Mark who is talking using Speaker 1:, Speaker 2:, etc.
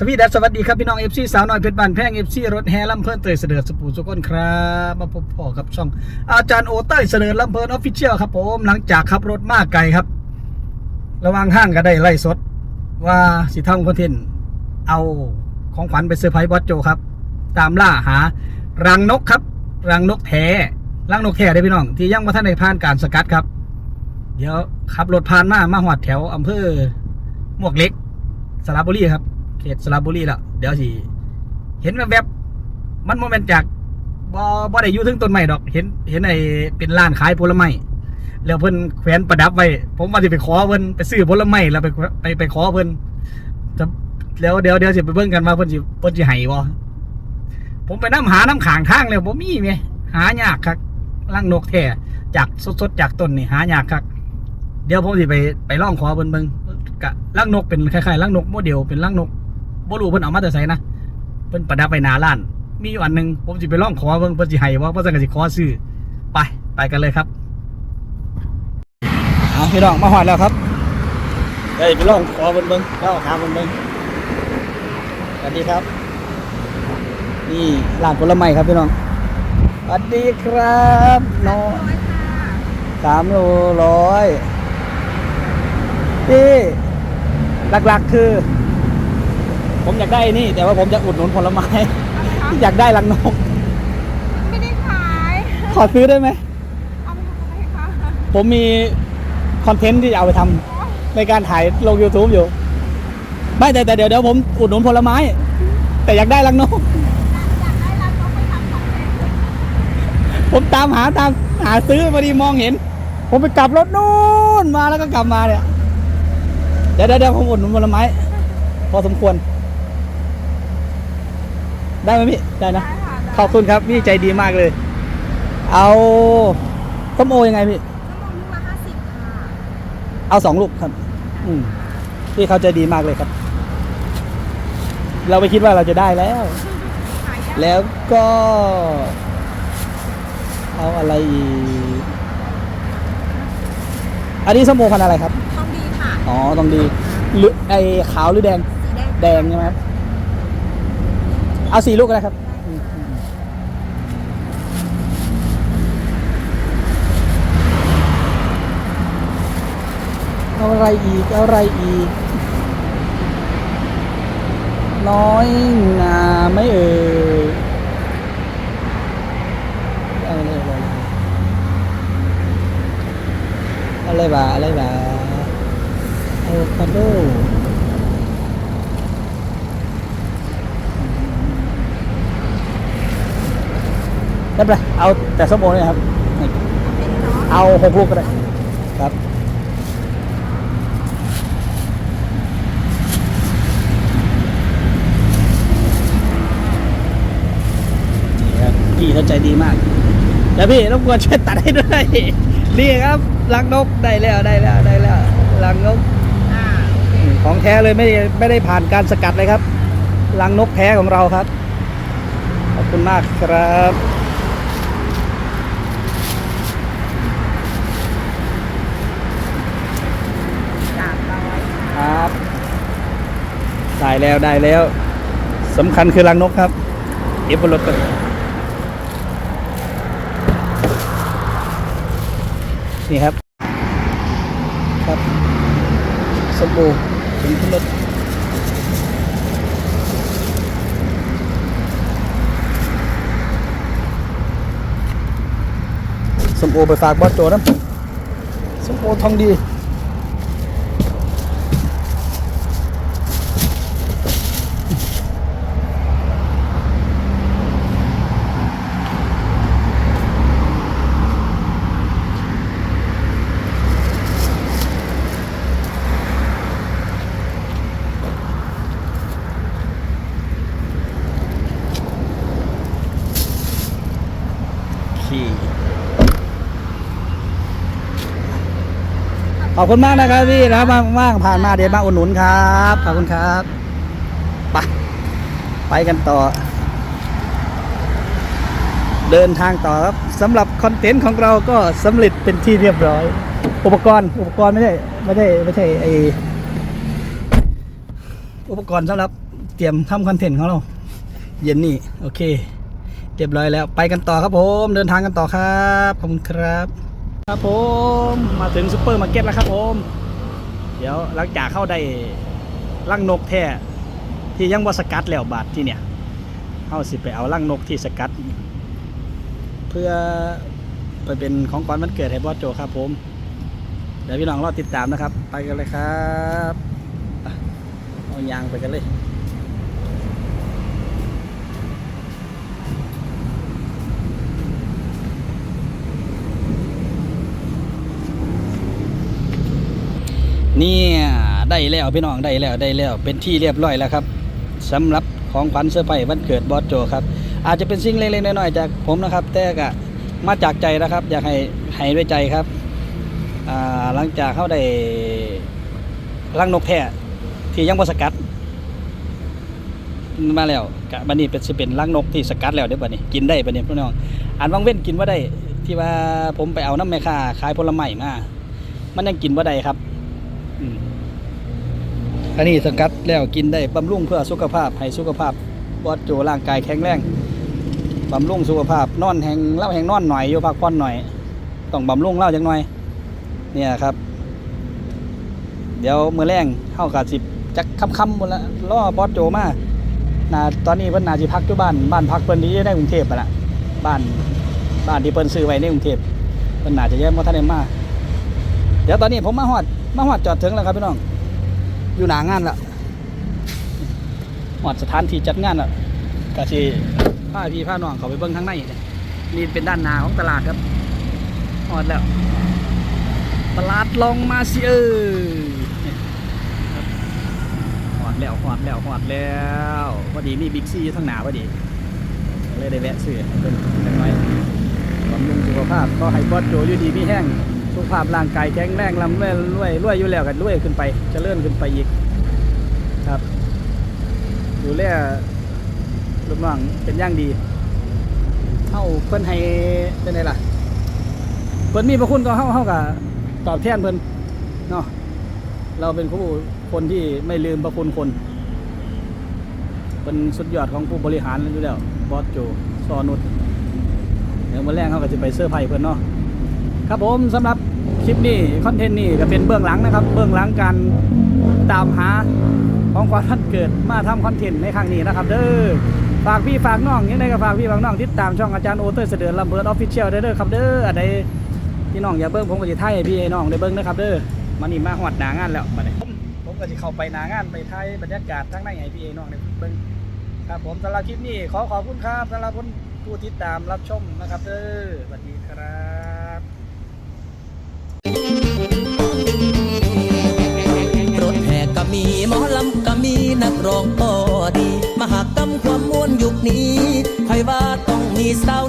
Speaker 1: สวีดัสสวัสดีครับ พี่น้องเอฟซีสาวน้อยเพชรบานแพงเอฟซีรถแห่ลำเพลินเตยเสด็จสปูสุกนครับ มาพบพ่อกับช่อง อาจารย์โอเต้ยเสด็จลำเพลินออฟฟิเชียลครับผมหลังจากขับรถมากไกลครับ ระหว่างห้างก็ได้ไล่สด ว่าสิทำคอนเทนต์เอาของขวัญไปเซอร์ไพรส์บอสโจครับ ตามล่าหารังนกครับ รังนกแท้รังนกแท้ได้พี่น้อง ที่ยังมาท่านในผ่านการสกัดครับ เดี๋ยวขับรถผ่านมามาหอดแถวอำเภอหมวกเล็กสระบุรีครับ เขตสระบุรีแล้วเดี๋ยวสิเห็นแวบๆมันโมเมนต์จากบ่บ่ได้อยู่ถึงต้นไม้ดอก เห็นเห็นไอ้เป็นร้านขายผลไม้แล้วเพิ่นแขวนประดับไว้ผมว่าสิไปขอเพิ่นไปซื้อผลไม้แล้วไปไปไปขอเพิ่นจะเดี๋ยวเดี๋ยวเดี๋ยวสิไปเบิ่งกันว่าเพิ่นสิเพิ่นสิให้บ่ผมไปน้ำหาน้ำขางทางแล้วบ่มีแหมหายากครับรังนกแท้จากสดๆจากต้นนี่หายากครับเดี๋ยวผมสิไปไปล่องขอเบิ่งเบิ่งกะลังนกเป็นคล้ายๆลังนกโมเดลเป็นลังนก บ่รู้เพิ่นเอามาแต่ไสนะเพิ่นประดับไว้หน้าร้าน มีอยู่อันหนึงผมสิไปล่องขอเบิ่งเพิ่นสิให้บ่เพิ่นก็สิขอซื้อไปไปกันเลยครับเอาพี่น้องมาฮอดแล้วครับได้ไปล่องขอเบิ่งเบิ่งแล้วหาเบิ่งเบิ่งสวัสดีครับ นี่ร้านผลไม้ครับพี่น้องสวัสดีครับน้องสามโลร้อยที่หลักๆคือ ผมอยากได้นี่ แต่ว่าผมจะอุดหนุนผลไม้ อยากได้ลังนก
Speaker 2: ไม่ได้ขาย
Speaker 1: ขอซื้อได้ไหม
Speaker 2: เอาไปทำอะไรคะ
Speaker 1: ผมมีคอนเทนต์ที่จะเอาไปทำในการถ่ายลง YouTube อยู่ ไม่แต่แต่เดี๋ยวเดี๋ยวผมอุดหนุนผลไม้ แต่อยากได้ลังนก
Speaker 2: อยากได้ร้านเขาไปทำของเอง
Speaker 1: ผมตามหาตามหาซื้อพอดีมองเห็น ผมไปกลับรถนู่นมาแล้วก็กลับมาเนี่ย เดี๋ยวเดี๋ยวเดี๋ยวผมอุดหนุนผลไม้ พอสมควร ได้ไหมพี่ได้นะ
Speaker 2: ได้ค่ะ
Speaker 1: ขอบคุณครับพี่ใจดีมากเลย เอาส้มโอยังไงพี่
Speaker 2: ชั่วโมงนึงละห้าสิบค่ะ
Speaker 1: เอาสองลูกครับ อืมพี่เขาใจดีมากเลยครับ เราไปคิดว่าเราจะได้แล้ว
Speaker 2: ขายยาก
Speaker 1: แล้วก็ เอาอะไรอีกอันนี้ส้มโอพันธุ์อะไรครับ
Speaker 2: ต้องดีค่ะ
Speaker 1: อ๋อต้องดีหรือไอขาวหรือแดง
Speaker 2: สีแดง
Speaker 1: แดงใช่ไหมครับ เอาสี่ลูกก็ได้ครับเอาอะไรอีกเอาอะไรอีก น้อยงาไม่เอ่ยออะไรอะไรอะไรบ้าอะไรบ้าอะโวคาโด ได้ปะเอาแต่ส้มโอเนี่ยครับ
Speaker 2: เป็นเนาะ
Speaker 1: เอาหกลูกก็ได้ครับ นี่ครับพี่เขาใจดีมาก แล้วพี่รบกวนช่วยตัดให้ด้วยนี่ครับลังนกได้แล้วได้แล้วได้แล้วลังนก
Speaker 2: อ
Speaker 1: ของแท้เลยไม่ไม่ได้ผ่านการสกัดเลยครับลังนกแท้ของเราครับ ขอบคุณมากครับ
Speaker 2: สามร้อย
Speaker 1: ครับได้ แล้วได้แล้วสำคัญคือรังนกครับเอฟบนรถก่อนนี่ครับ ครับสมบูรณ์ถึงขึ้นรถสมโอไปฝากบอสโจนะสมโอทองดี ขอบคุณมากนะครับพี่นะครับว่างผ่านมาเดี๋ยวมาอุดหนุนครับขอบคุณครับไปไปกันต่อ เดินทางต่อครับสำหรับคอนเทนต์ของเราก็สำเร็จเป็นที่เรียบร้อย อุปกรณ์ อุปกรณ์ไม่ใช่ไม่ใช่ไม่ใช่ไออุปกรณ์สำหรับเตรียมทำคอนเทนต์ของเรา เย็นนี่โอเคเรียบร้อยแล้วไปกันต่อครับผม เดินทางกันต่อครับ ขอบคุณครับ ครับผมมาถึงซูเปอร์มาร์เก็ตแล้วครับผมเดี๋ยวหลังจากเข้าได้ลังนกแท้ที่ยังบ่สกัดแล้วบาทที่เนี่ยเข้าสิไปเอาลังนกที่สกัด เพื่อไปเป็นของขวัญวันเกิดให้บอสโจครับผม เดี๋ยวพี่น้องรอติดตามนะครับ ไปกันเลยครับเอายางไปกันเลย เนี่ยได้แล้วพี่น้องได้แล้วได้แล้ว เป็นที่เรียบร้อยแล้วครับสำหรับของขวัญเซอร์ไพรส์วันเกิดบอสโจครับ อาจจะเป็นสิ่งเล็กๆน้อยๆจากผมนะครับ แต่ก็มาจากใจนะครับ อยากให้ให้ด้วยใจครับหลังจากเขาได้ลังนกแท้ที่ยังบ่สกัด มาแล้วกะบัดนี้เป็นสิเป็นลังนกที่สกัดแล้วเด้อบัดนี้กินได้บัดนี้พี่น้องอันวังเว้นกินว่าได้ที่ว่าผมไปเอาน้ำแม่ค้าขายผลไม้มามันยังกินว่าได้ครับ อันนี้สกัดแล้วกินได้บำรุงเพื่อสุขภาพให้สุขภาพบอดโจร่างกายแข็งแรงบำรุงสุขภาพนอนแหงเล่าแหงนอนหน่อยอยู่พักผ่อนหน่อย ต้องบำรุงเล่าจังหน่อย เนี่ยครับ เดี๋ยวมือแรงเข้ากับสิบจักค่ำๆหมดละล่อบอสโจมานาตอนนี้เพิ่นนาสิพักอยู่บ้านบ้านพักเพิ่นที่ในกรุงเทพไปละบ้านบ้านที่เพิ่นซื้อไว้ในกรุงเทพเพิ่นนาจะแย่บ่ทันได้มาเดี๋ยวตอนนี้ผมมาฮอด มาฮอดจอดถึงแล้วครับพี่น้อง อยู่หนางานละฮอดสถานที่จัดงานละก็สิพาพี่พาน้องเขาไปเบิ่งข้างในนี่ยนี่เป็นด้านหน้าของตลาดครับฮอดแล้ว ตลาดลองมาซิเออเนี่ยครับฮอดแล้วฮอดแล้วฮอดแล้วพอดีมีบิ๊กซีอยู่ทางหน้าพอดีเลยได้แวะซื้อเป็นน้อยบำรุงสุขภาพก็ให้บอดโจอยู่ดีมีแห้ง สุขภาพร่างกายแข็งแรงลำรวยรวยรวยอยู่แล้วกันรวยขึ้นไปจะเลื่อนขึ้นไปอีกครับดูแลลูกน้องเป็นอย่างดีเฮาเพิ่นให้เป็นไงล่ะเพิ่นมีพระคุณก็เฮาเฮากับตอบแทนเพิ่นเนาะเราเป็นผู้คนที่ไม่ลืมพระคุณคนเป็นสุดยอดของผู้บริหารอยู่แล้วบอสโจซอนุชเดี๋ยววันแรกเขาก็จะไปเสื้อไผ่เพื่อนเนาะ ครับผมสำหรับคลิปนี้คอนเทนต์นี้ก็เป็นเบื้องหลังนะครับ เบื้องหลังการตามหาของความท่านเกิดมาทำคอนเทนต์ในครั้งนี้นะครับ เด้อฝากพี่ฝากน้องยังไงก็ฝากพี่ฝากน้องติดตามช่องอาจารย์โอเตอร์เสด็จลำเบิร์ดออฟฟิเชียลเด้อครับเด้ออันใดพี่น้องอย่าเบิ้งผมก็จะถ่ายพี่ให้น้องได้เบิ้งนะครับเด้อมานี่มาหอดหนางานแล้วมาเนี่ยผมผมก็จะเข้าไปหนางานไปถ่ายบรรยากาศทั้งในให้พี่ให้น้องได้เบิ้งครับผมสำหรับคลิปนี้ขอขอบคุณครับสำหรับผู้ติดตามรับชมนะครับเด้อสวัสดี
Speaker 3: องก็ดี มาหากกำความม่วนยุคนี้ใครว่าต้องมีสาว